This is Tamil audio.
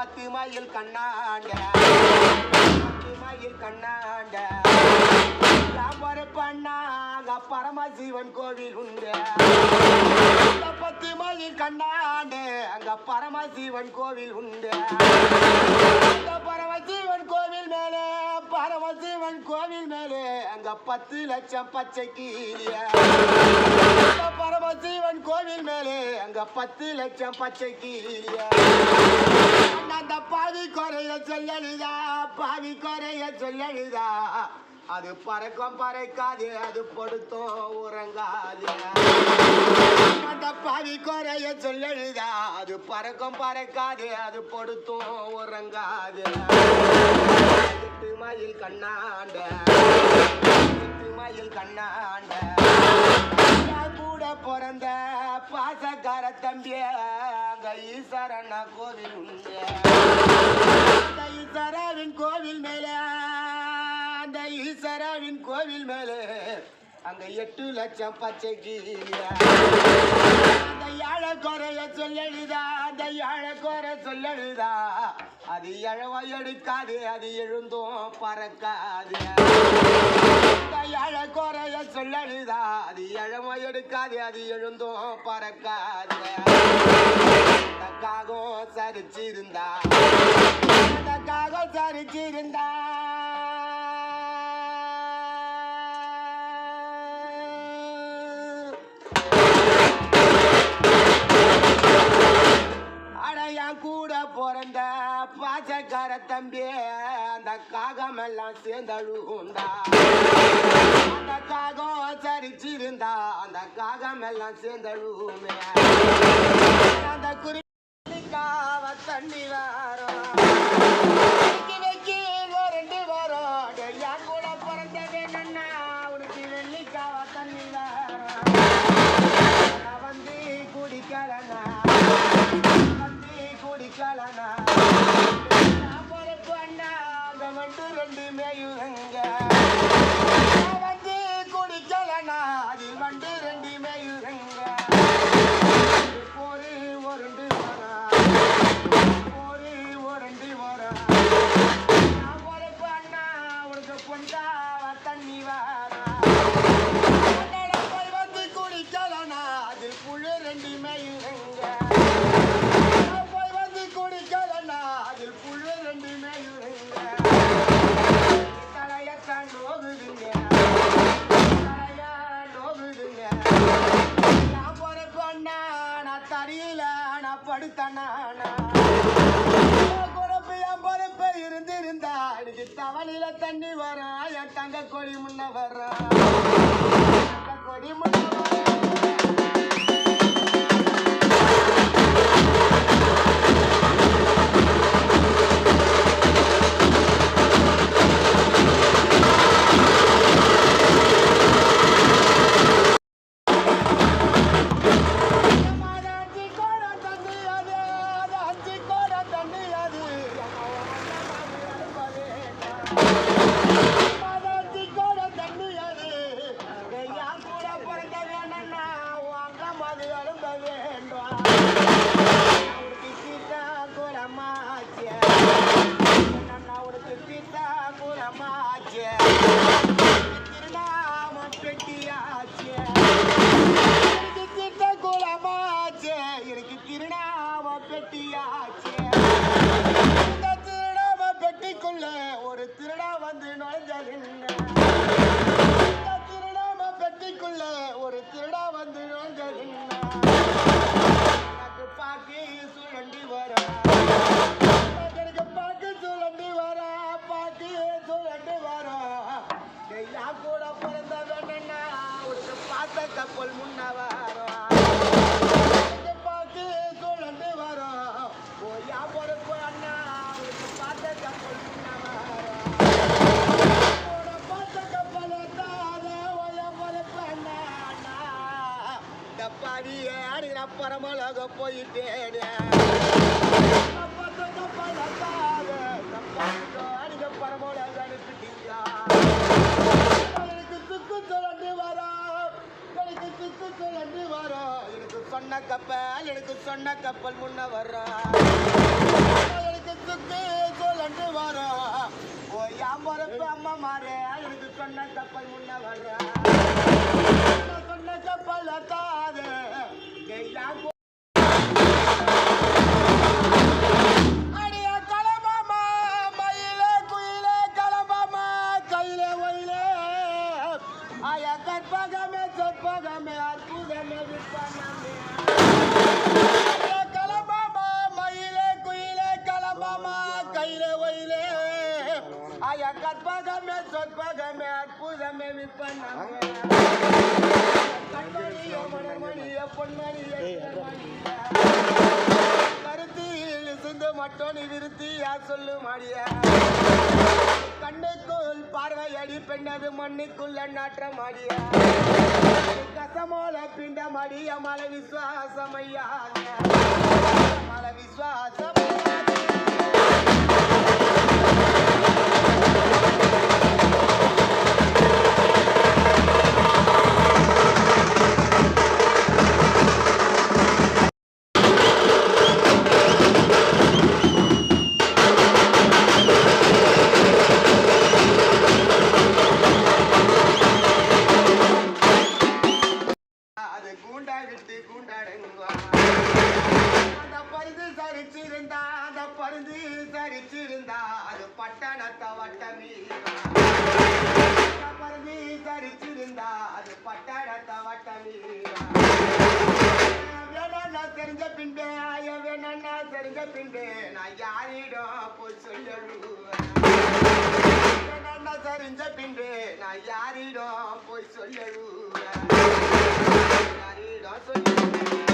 பத்து மைல் கண்ணாண்ட. பத்து மைல் கண்ணாண்ட. யாமரை பண்ணாங்க பரமசிவன் கோவில் உண்டு. பத்து மைல் கண்ணாண்டு அங்க பரமசிவன் கோவில் உண்டு. பரமசிவன் கோவில் மேலே பரமசிவன் கோவில் மேலே அங்க பத்து லட்சம் பச்சை கீழிய அந்த அங்க பத்து லட்சம் பச்சை கீழிய அந்த பாவி குறைய சொல்லலுதா பாவி குறைய சொல்லலுதா அது பறக்கும் பறக்காது அது படுத்தோம் உறங்காது. அந்த பாவி குறைய சொல்லலுதா அது பறக்கும் பறக்காது அது படுத்தோம் உறங்காது. எட்டு மயில் கண்ணாண்ட. எட்டு மயில் கண்ணாண்ட. கூட பிறந்த பாசக்கார தம்பிய அங்க ஈஸ்வரண்ணா கோவில் உண்டு. அந்த ஈஸ்வராவின் கோவில் மேலே அந்த ஈஸ்வராவின் கோவில் மேலே அங்க எட்டு லட்சம் பச்சை கீழே அந்த யாழ குறைய சொல்லழுதா? அந்த யாழ குறை சொல்லழுதா? அது எழவ எடுக்காது அது எழுந்தும் பறக்காது. அந்த குறைய சொல்லழுதா? அது எழவ எடுக்காது அது எழுந்தும் பறக்காது. அந்த சரிச்சிருந்தா. அந்த சரிச்சிருந்தா. பாசக்கார தம்பி அந்த காகமெல்லாம் சேர்ந்தழுகுண்டா. அந்த காகம் சரிச்சிருந்தா அந்த காகம் எல்லாம் சேர்ந்தழுகுமே. அந்த குறிக்காவ தண்ணி வரும் வெக்கி ரெண்டு வரும் டேய், என் கூட பிறந்த வேணும்னா உனக்கு வெள்ளிக்காவ தண்ணி வரும் நான் வந்து குடிக்கலனா வந்து குடிக்கலனா ரெண்டு வந்து குடிக்கலனா அதில் வந்து ரெண்டு மேயுங்க ஒரு ஒருண்டு வரா ஒரு ஒருண்டு வரா நான் பொறுப்பு அண்ணா உனக்கு பொண்டாவ தண்ணி வரா வந்து குடிக்கலனா அதில் புழு ரெண்டு மேயுங்க நான் படுத்தனா பொறுப்பு என் பொறுப்பு இருந்திருந்தா எனக்கு தவளையில தண்ணி வரும். என் தங்க கொடி முன்ன வரும் குலமாச்சே திருநாமம் பெட்டியாச்சே எனக்கு திட்ட குலமாச்சே. எனக்கு திருநாம பெட்டியாச்சே இந்த திருநாம பெட்டிக்குள்ள ஒரு திருடா வந்து நுழைஞ்சதில்ல இந்த திருநாம பெட்டிக்குள்ள ஒரு திருடா வந்து நுழைஞ்சதில்ல எனக்கு பாக்கி எனக்கு சொன்ன கப்பல் எனக்கு சொன்ன கப்பல் முன்ன வர்றா எனக்கு சுத்து சுக்கு சொல்லண்டு வரும் ஓ யாம் பொறப்பு அம்மா மாறே எனக்கு சொன்ன கப்பல் முன்ன வர்றா சொன்ன கப்பல் தாது சொற்பகமே அற்புதமே விற்பனமே அடிய கலபாமா மயிலே குயிலே கலபாமா கையிலே ஒயிலே ஆய கற்பகமே சொற்பகமே அற்புதமே விற்பனமே கண்மணிய மணமணிய பொன்மணிய இருந்து மட்டும் நீ யார் சொல்லு மாடிய கண்ணுக்குள் பார்வையடி பெண்ணது மண்ணுக்குள்ள நாற்றம் மாடிய கசமோல பிண்ட மடிய மல விசுவாசம் ஐயா. மல விசுவாசம் அது பட்டணத்தை வட்டமீ பருந்து சரிச்சிருந்தா அது பட்டணத்தை வட்டமீ வேணா தெரிஞ்ச பின்பே ஐயா வேணா தெரிஞ்ச பின்பே நான் யாரிடம் போய் சொல்லுவேன் வேணா தெரிஞ்ச பின்பே நான் யாரிடம் போய் சொல்லுவேன் யாரிடம் சொல்லுவேன்